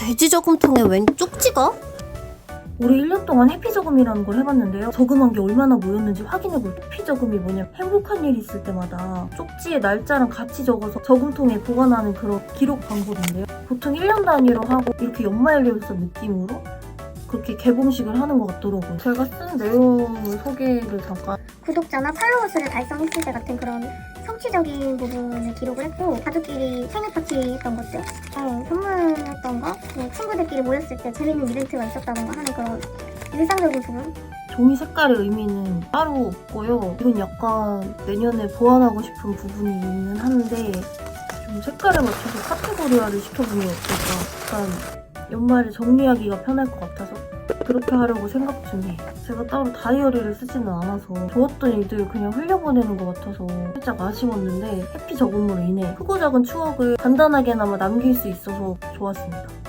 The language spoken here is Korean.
돼지 저금통에 웬 쪽지가? 올해 1년 동안 해피 저금이라는 걸 해봤는데요. 저금한 게 얼마나 모였는지 확인해볼 때 해피 저금이 뭐냐면 행복한 일이 있을 때마다 쪽지에 날짜랑 같이 적어서 저금통에 보관하는 그런 기록 방법인데요. 보통 1년 단위로 하고 이렇게 연말연서 느낌으로 그렇게 개봉식을 하는 것 같더라고요. 제가 쓴 내용을 소개를 잠깐 구독자나 팔로워 수를 달성했을 때 같은 그런 성취적인 부분을 기록을 했고 가족끼리 생일 파티 했던 것들 어, 친구들끼리 모였을 때 재밌는 이벤트가 있었다던가 하는 그런 일상적인 부분 종이 색깔의 의미는 따로 없고요. 이건 약간 내년에 보완하고 싶은 부분이 있는 한데 좀 색깔에 맞춰서 카테고리화를 시켜보면 어떨까. 약간 연말에 정리하기가 편할 것 같아서 그렇게 하려고 생각 중이에요. 제가 따로 다이어리를 쓰지는 않아서 좋았던 일들을 그냥 흘려보내는 것 같아서 살짝 아쉬웠는데 해피 저금으로 인해 크고 작은 추억을 간단하게나마 남길 수 있어서 좋았습니다.